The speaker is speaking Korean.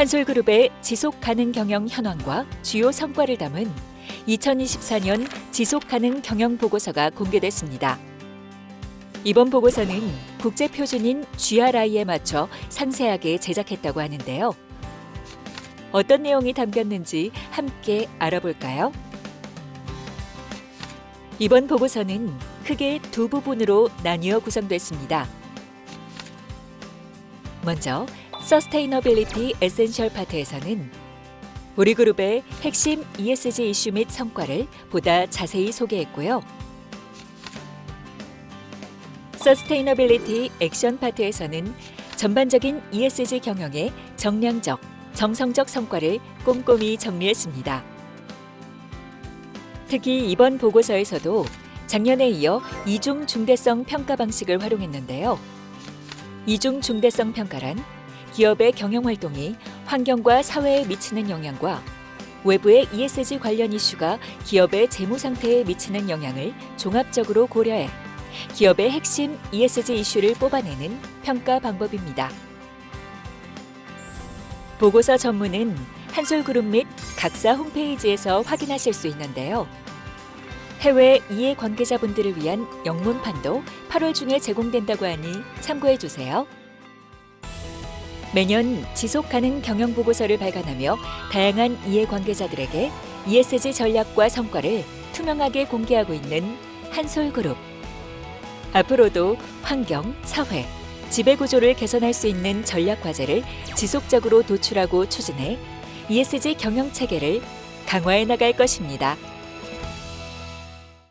한솔그룹의 지속 가능 경영 현황과 주요 성과를 담은 2024년 지속 가능 경영 보고서가 공개됐습니다. 이번 보고서는 국제 표준인 GRI에 맞춰 상세하게 제작했다고 하는데요. 어떤 내용이 담겼는지 함께 알아볼까요? 이번 보고서는 크게 두 부분으로 나뉘어 구성됐습니다. 먼저 서스테이너빌리티 에센셜 파트에서는 우리 그룹의 핵심 ESG 이슈 및 성과를 보다 자세히 소개했고요. 서스테이너빌리티 액션 파트에서는 전반적인 ESG 경영의 정량적, 정성적 성과를 꼼꼼히 정리했습니다. 특히 이번 보고서에서도 작년에 이어 이중 중대성 평가 방식을 활용했는데요. 이중 중대성 평가란 기업의 경영 활동이 환경과 사회에 미치는 영향과 외부의 ESG 관련 이슈가 기업의 재무 상태에 미치는 영향을 종합적으로 고려해 기업의 핵심 ESG 이슈를 뽑아내는 평가 방법입니다. 보고서 전문은 한솔그룹 및 각사 홈페이지에서 확인하실 수 있는데요. 해외 이해 관계자분들을 위한 영문판도 8월 중에 제공된다고 하니 참고해 주세요. 매년 지속 가능 경영 보고서를 발간하며 다양한 이해 관계자들에게 ESG 전략과 성과를 투명하게 공개하고 있는 한솔그룹. 앞으로도 환경, 사회, 지배 구조를 개선할 수 있는 전략 과제를 지속적으로 도출하고 추진해 ESG 경영 체계를 강화해 나갈 것입니다.